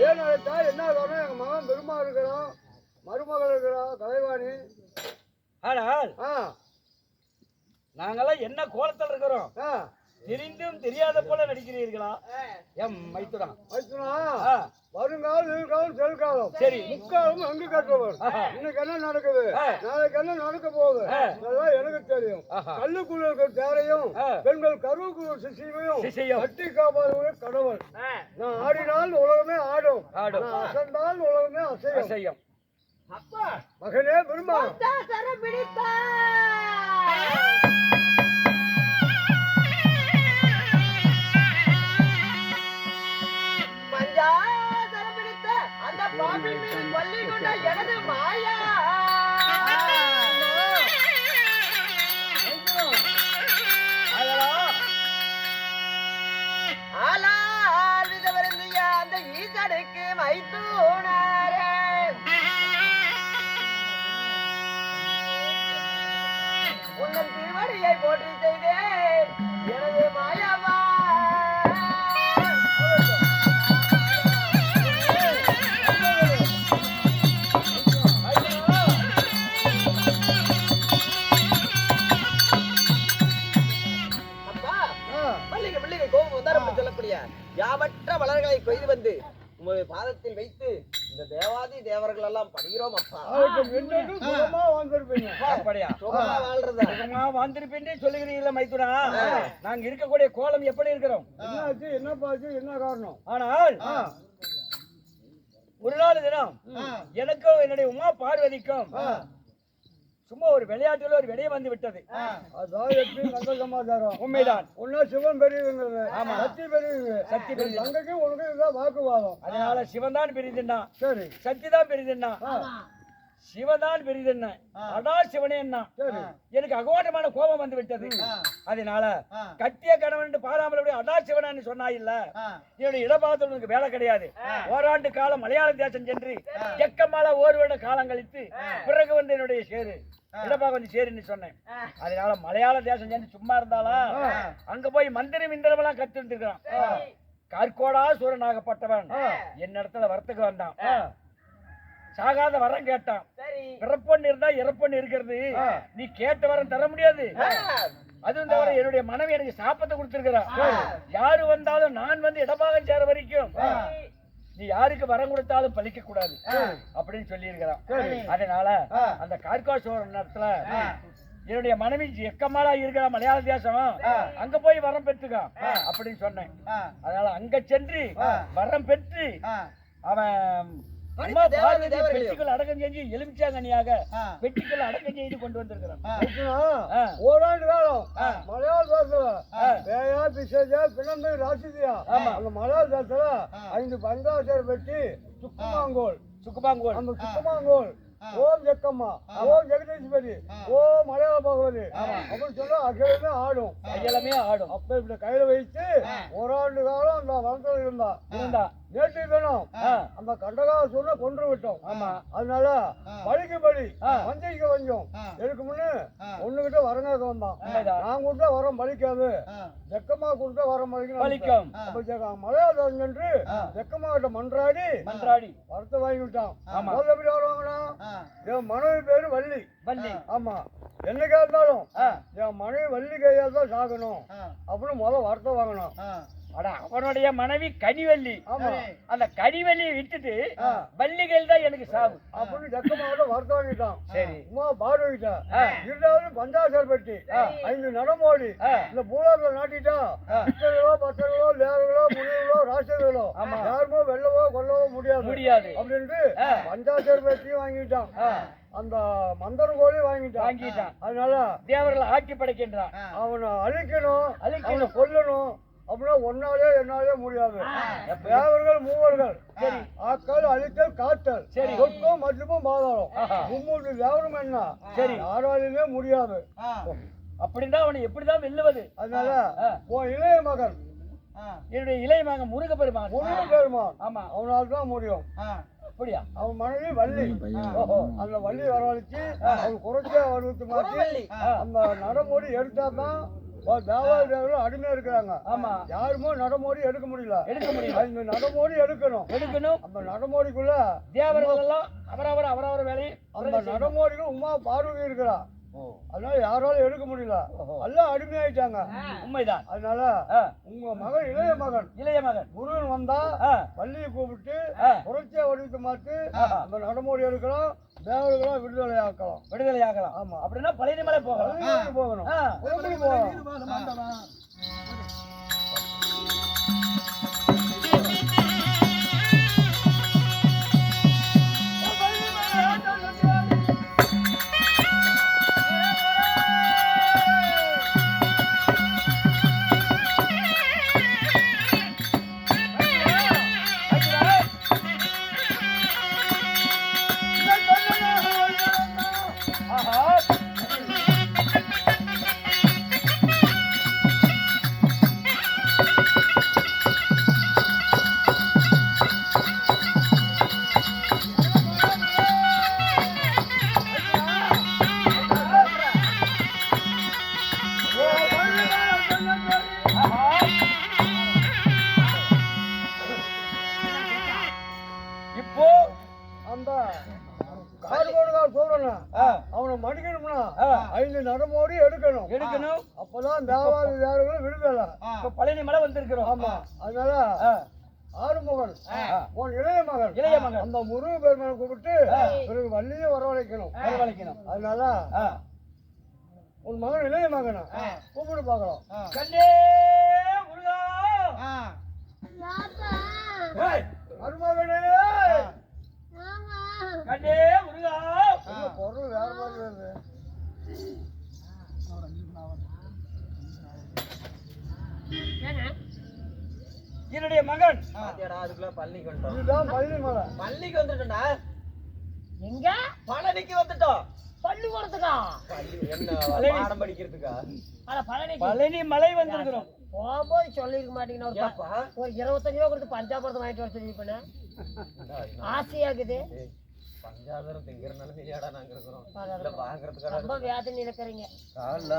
ஏன் அழைத்தா என்ன காரணம் எங்க மகன் பெருமா இருக்கிறான் மருமகள் இருக்கிறான் கலைவாணி ஆனால் ஆ நாங்கெல்லாம் என்ன கோலத்தில் இருக்கிறோம்? தெரிந்தும் தெரியாத போல நடிக்கிறீர்களா? எம் மைத்துடா மைத்துனா ஆ, வருங்காலம் எதிர்காலம் செல்காலம் சரி. முக்காலம் அங்கு ஆஹா. இன்னைக்கு என்ன நடக்குது. நாளைக்கு என்ன நடக்க போகுது. அதெல்லாம் எனக்கு தெரியும். கல்லுக்குள்ள இருக்கிற தேரையும். பெண்கள் கருவுக்குள்ள சிசியையும். கட்டி காப்பாடுவது கடவுள். நான் ஆடினால் உலகமே ஆடும். ஆடும். நான் அசைந்தால் உலகமே அசையும். அசையம். மகனே பெருமா உன்னன் திருவடியை போற்றி செய்தேன். எனது மாயாவா. சொல்லக்கூடிய யாவற்ற மலர்களை கொய்து வந்து உமது பாதத்தில் வைத்து இந்த தேவாதி தேவர்கள் எல்லாம் படுகிறோம் அப்பா சுகமா வந்திருப்பீங்க அப்படியா? சுகமா வாழ்றதா? சுகமா வந்திருப்பேன் சொல்லுகிறீங்களா மைத்துடா நாங்க இருக்கக்கூடிய கோலம் எப்படி இருக்கிறோம்? என்னாச்சு என்ன பாச்சு என்ன காரணம்? ஆனால் ஒரு நாள் தினம் எனக்கும் என்னுடைய உமா பார்வதிக்கும் சும்மா ஒரு விளையாட்டுல ஒரு விடயம் வந்து விட்டது. அதான் எப்படி நல்ல சமாச்சாரம். உண்மைதான். ஒன்னா சிவன் பெரியவங்க சக்தி பெரியவங்க சக்தி பெரியது. தங்கைக்கு உனக்கு இதுதான் வாக்குவாதம். அதனால சிவன் தான் பெரிதுன்னா சரி. சக்தி தான் பெரிதுன்னா சிவதான் பெரிதுன்னா? அடா சிவனே என்ன? எனக்கு அகோட்டமான கோபம் வந்து விட்டது. அதனால கட்டிய கணவன் பாராமல் அடா சிவனான்னு சொன்னா இல்ல என்னுடைய இடபாகத்தில் உனக்கு வேலை கிடையாது. ஓராண்டு காலம் மலையாள தேசம் சென்று எக்கமால ஒரு வருட காலம் கழித்து பிறகு வந்து என்னுடைய சேரு. இடபாக வந்து சேருன்னு சொன்னேன். அதனால மலையாள தேசம் சென்று சும்மா இருந்தாலும் அங்க போய் மந்திரம் இந்திரம் எல்லாம் கத்து இருந்திருக்கான் கார்கோடா சூரனாகப்பட்டவன். என்னிடத்துல வரத்துக்கு வந்தான். சாகாத வரம் கேட்டான். சரி. பிறப்பொன்னு இருந்தா இறப்பொன்னு இருக்கிறது. நீ கேட்ட வரம் தர முடியாது. அதுவும் தவிர என்னுடைய மனைவி எனக்கு சாப்பத்தை கொடுத்திருக்கிறா. யாரு வந்தாலும் நான் வந்து இடபாகம் சேர வரைக்கும். நீ யாருக்கு வரம் கொடுத்தாலும் பலிக்க கூடாது. அப்படின்னு சொல்லி இருக்கிறான் அதனால அந்த கார்காசோர நேரத்துல என்னுடைய மனைவி எக்கமாலா இருக்கிற மலையாள தேசம். அங்க போய் வரம் பெற்றுக்கா அப்படின்னு சொன்னேன். அதனால அங்க சென்று வரம் பெற்று அவன் அம்மா பார்வதி அடக்கம் செஞ்சு எலுமிச்சாங்கனியாக வெட்டிக்குள் அடக்கம் செய்து கொண்டு ஆ. ஓராண்டு காலம். மலையாள தேசத்துல. பிசேஜா பிணந்து ராசிதியா அந்த மலையாள தேசத்துல ஐந்து பந்தாசர் வெட்டி சுக்குமாங்கோல். சுக்குபாங்கோல் அந்த சுக்குமாங்கோல். ஓம் ஜக்கம்மா. ஓம் ஜெகதீஸ்வரி. ஓம் மலையாள பகவதி. அப்படின்னு சொல்ல அகிலமே ஆடும். கையலமே ஆடும். அப்ப இப்படி கையில வைத்து ஓராண்டு காலம் அந்த வனத்துல இருந்தா. இருந்தா. நேற்று தினம். அந்த கண்டகாசுரனை கொன்று விட்டோம் ஆமா. அதனால பலிக்கு பலி ஆ. வஞ்சைக்கு வஞ்சம். இதுக்கு முன்னு? ஒண்ணுகிட்ட வரங்காக்க வந்தான். நான் கொடுத்தா வரம் பலிக்காது ஜக்கமா கொடுத்தா வரம் ஜெக- மலையாளம் சென்று ஜக்கமா கிட்ட மன்றாடி மன்றாடி. வரத்தை வாங்கி விட்டான். முதல்ல எப்படி வருவாங்கன்னா என் மனைவி பேரு வள்ளி. வள்ளி. ஆமா. என்னைக்கா இருந்தாலும். என் மனைவி வள்ளி கையால் தான் சாகணும். அப்படின்னு முதல்ல வரத்தை வாங்கணும். அவனுடைய மனைவி கனிவள்ளி. ஆமா. அந்த கனிவள்ளியை விட்டுட்டு வள்ளிகள் தான் எனக்கு சாவு. அப்படின்னு ஜக்கமாவோட வரத்தை வாங்கிட்டான் சரி. உமா பார்வையிட்டா ஆ. இருந்தாலும் பஞ்சாசர் பெட்டி ஐந்து நடமோடி. இந்த பூலாத்துல நாட்டிட்டா சித்தர்களோ பத்தர்களோ லேவர்களோ முனிவர்களோ ராசர்களோ யாருமோ வெல்லவோ கொல்லவோ முடியாது. முடியாது. அப்படின்ட்டு. பஞ்சாசர் பெட்டியும் வாங்கிட்டான். அந்த மந்தர கோழி வாங்கிட்டான். வாங்கிட்டான். அதனால தேவர்களை ஆக்கி படைக்கின்றான். அவனை அழிக்கணும் அழிக்கணும். கொல்லணும். அப்படின்னா ஒன்னாலே என்னாலே முடியாது. தேவர்கள் மூவர்கள். சரி. ஆக்கள் அழித்தல் காத்தல். சரி. சொர்க்கம் மற்றும் பாதாளம். மும்மூன்று தேவரும் என்ன? சரி. யாராலுமே முடியாது. அப்படின்னா அவனை எப்படிதான் வெல்லுவது? அதனால. உன் இளைய மகன். என்னுடைய இளைய மகன் முருக பெருமான் முருகன் பெருமான். ஆமா. அவனால் தான் முடியும். அப்படியா? அவன் மனைவி வள்ளி. ஓஹோ. அந்த வள்ளி வரவழைச்சு அவன் குறைச்ச வருவத்து மாற்றி. அந்த நடைமுறை எடுத்தா தான் தேவர்கள் அடிமையா இருக்கிறாங்க. ஆமா. யாருமோ நடைமுறை எடுக்க முடியல. எடுக்க முடியல. அந்த நடைமுறை எடுக்கணும். எடுக்கணும். அந்த நடைமுறைக்குள்ள தேவர்கள் எல்லாம் அவரவர் அவரவர் வேலையை அந்த நடைமுறைகள் உமா பார்வதி இருக்கிறா. அதனால யாராலும் எடுக்க முடியல. எல்லாம் அடிமையாயிட்டாங்க. உண்மைதான். அதனால உங்க மகன் இளைய மகன். இளைய மகன். முருகன் வந்தா ஆ, வள்ளியை கூப்பிட்டு. புரட்சிய வடிவத்தை ஆஹா. அந்த நடைமுறை எடுக்கலாம் தேவர்களும் விடுதலை ஆக்கலாம் விடுதலை ஆகலாம் ஆமா. அப்படின்னா பழனி மலை போகலாம். போகணும். போகணும் நடைமுறை எடுக்கணும். எடுக்கணும். அப்பதான் தேவாதி தேவர்களும் விடுதலை. இப்ப பழனி மலை வந்திருக்கிறோம். ஆமா. அதனால ஆறுமுகன். உன் இளைய மகன். இளைய மகன். அந்த முருக பெருமனை கூப்பிட்டு பிறகு வள்ளியை வரவழைக்கணும். வரவழைக்கணும். அதனால. உன் மகன் இளைய மகனை? கூப்பிட்டு பார்க்கலாம். கண்ணே! என்னுடைய மகன். அதுக்குள்ள பழனிக்கு வந்துட்டோம் பள்ளிக்கு வந்துட்டோம்டா எங்க? பழனிக்கு வந்துட்டோம். பள்ளிக்கூடத்துக்கா பள்ளி என்ன பாடம் படிக்கிறதுக்கா? பழனி மலை வந்திருக்கிறோம். போகும்போது சொல்லிருக்க மாட்டீங்கன்னா ஒரு இருபத்தஞ்சு ரூபா கொடுத்து பஞ்சாபுரத்தை வாங்கிட்டு வர சொல்லி ஆசையாகுது. பஞ்சாபரம் திங்கிறனால சரியாடா நாங்க இருக்கிறோம். வாங்குறதுக்காக ரொம்ப வேதனை இருக்கிறீங்க காலைல